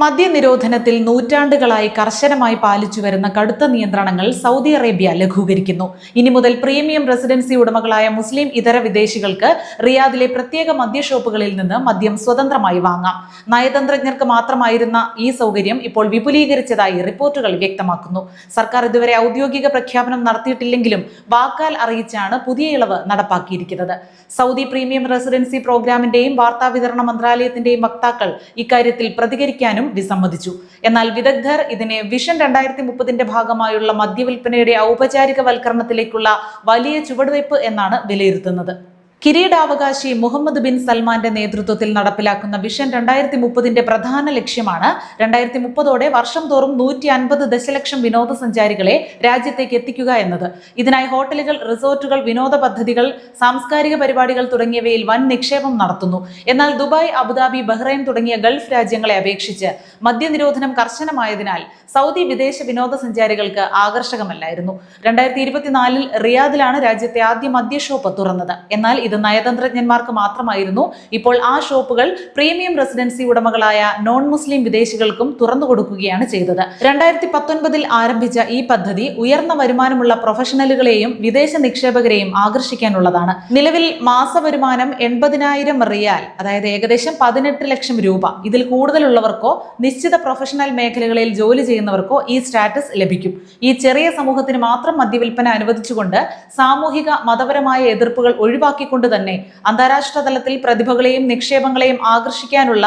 മദ്യനിരോധനത്തിൽ നൂറ്റാണ്ടുകളായി കർശനമായി പാലിച്ചു വരുന്ന കടുത്ത നിയന്ത്രണങ്ങൾ സൗദി അറേബ്യ ലഘൂകരിക്കുന്നു. ഇനി മുതൽ പ്രീമിയം റെസിഡൻസി ഉടമകളായ മുസ്ലിം ഇതര വിദേശികൾക്ക് റിയാദിലെ പ്രത്യേക മദ്യഷോപ്പുകളിൽ നിന്ന് മദ്യം സ്വതന്ത്രമായി വാങ്ങാം. നയതന്ത്രജ്ഞർക്ക് മാത്രമായിരുന്ന ഈ സൗകര്യം ഇപ്പോൾ വിപുലീകരിച്ചതായി റിപ്പോർട്ടുകൾ വ്യക്തമാക്കുന്നു. സർക്കാർ ഇതുവരെ ഔദ്യോഗിക പ്രഖ്യാപനം നടത്തിയിട്ടില്ലെങ്കിലും വാക്കാൽ അറിയിച്ചാണ് പുതിയ ഇളവ് നടപ്പാക്കിയിരിക്കുന്നത്. സൗദി പ്രീമിയം റെസിഡൻസി പ്രോഗ്രാമിന്റെയും വാർത്താവിതരണ മന്ത്രാലയത്തിന്റെയും വക്താക്കൾ ഇക്കാര്യത്തിൽ പ്രതികരിക്കാനും വിസമ്മതിച്ചു. എന്നാൽ വിദഗ്ധർ ഇതിനെ വിഷൻ രണ്ടായിരത്തി മുപ്പതിന്റെ ഭാഗമായുള്ള മദ്യവിൽപ്പനയുടെ ഔപചാരികവൽക്കരണത്തിലേക്കുള്ള വലിയ ചുവടുവയ്പ് എന്നാണ് വിലയിരുത്തുന്നത്. കിരീടാവകാശി മുഹമ്മദ് ബിൻ സൽമാന്റെ നേതൃത്വത്തിൽ നടപ്പിലാക്കുന്ന വിഷൻ രണ്ടായിരത്തി മുപ്പതിന്റെ പ്രധാന ലക്ഷ്യമാണ്. രണ്ടായിരത്തി മുപ്പതോടെ വർഷം തോറും നൂറ്റി അൻപത് ദശലക്ഷം വിനോദസഞ്ചാരികളെ രാജ്യത്തേക്ക് എത്തിക്കുക എന്നത്. ഇതിനായി ഹോട്ടലുകൾ റിസോർട്ടുകൾ വിനോദ പദ്ധതികൾ സാംസ്കാരിക പരിപാടികൾ തുടങ്ങിയവയിൽ വൻ നിക്ഷേപം നടത്തുന്നു. എന്നാൽ ദുബായ് അബുദാബി ബഹ്റൈൻ തുടങ്ങിയ ഗൾഫ് രാജ്യങ്ങളെ അപേക്ഷിച്ച് മദ്യനിരോധനം കർശനമായതിനാൽ സൗദി വിദേശ വിനോദസഞ്ചാരികൾക്ക് ആകർഷകമല്ലായിരുന്നു. രണ്ടായിരത്തി ഇരുപത്തിനാലിൽ റിയാദിലാണ് രാജ്യത്തെ ആദ്യ മദ്യ ഷോപ്പ് തുറന്നത്. എന്നാൽ ഇത് നയതന്ത്രജ്ഞന്മാർക്ക് മാത്രമായിരുന്നു. ഇപ്പോൾ ആ ഷോപ്പുകൾ പ്രീമിയം റെസിഡൻസി ഉടമകളായ നോൺ മുസ്ലിം വിദേശികൾക്കും തുറന്നു കൊടുക്കുകയാണ് ചെയ്തത്. രണ്ടായിരത്തി പത്തൊൻപതിൽ ആരംഭിച്ച ഈ പദ്ധതി ഉയർന്ന വരുമാനമുള്ള പ്രൊഫഷണലുകളെയും വിദേശ നിക്ഷേപകരെയും ആകർഷിക്കാനുള്ളതാണ്. നിലവിൽ മാസ വരുമാനം എൺപതിനായിരം റിയാൽ അതായത് ഏകദേശം പതിനെട്ട് ലക്ഷം രൂപ. ഇതിൽ കൂടുതലുള്ളവർക്കോ നിശ്ചിത പ്രൊഫഷണൽ മേഖലകളിൽ ജോലി ചെയ്യുന്നവർക്കോ ഈ സ്റ്റാറ്റസ് ലഭിക്കും. ഈ ചെറിയ സമൂഹത്തിന് മാത്രം മദ്യവിൽപ്പന അനുവദിച്ചുകൊണ്ട് സാമൂഹിക മതപരമായ എതിർപ്പുകൾ ഒഴിവാക്കിക്കൊണ്ട് തന്നെ അന്താരാഷ്ട്ര തലത്തിൽ പ്രതിഭകളെയും നിക്ഷേപങ്ങളെയും ആകർഷിക്കാനുള്ള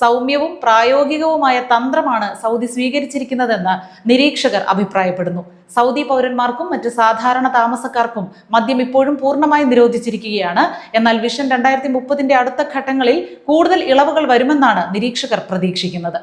സൗമ്യവും പ്രായോഗികവുമായ തന്ത്രമാണ് സൗദി സ്വീകരിച്ചിരിക്കുന്നതെന്ന് നിരീക്ഷകർ അഭിപ്രായപ്പെടുന്നു. സൗദി പൗരന്മാർക്കും മറ്റ് സാധാരണ താമസക്കാർക്കും മദ്യം ഇപ്പോഴും പൂർണമായി നിരോധിച്ചിരിക്കുകയാണ്. എന്നാൽ വിഷൻ രണ്ടായിരത്തി മുപ്പതിന്റെ അടുത്ത ഘട്ടങ്ങളിൽ കൂടുതൽ ഇളവുകൾ വരുമെന്നാണ് നിരീക്ഷകർ പ്രതീക്ഷിക്കുന്നത്.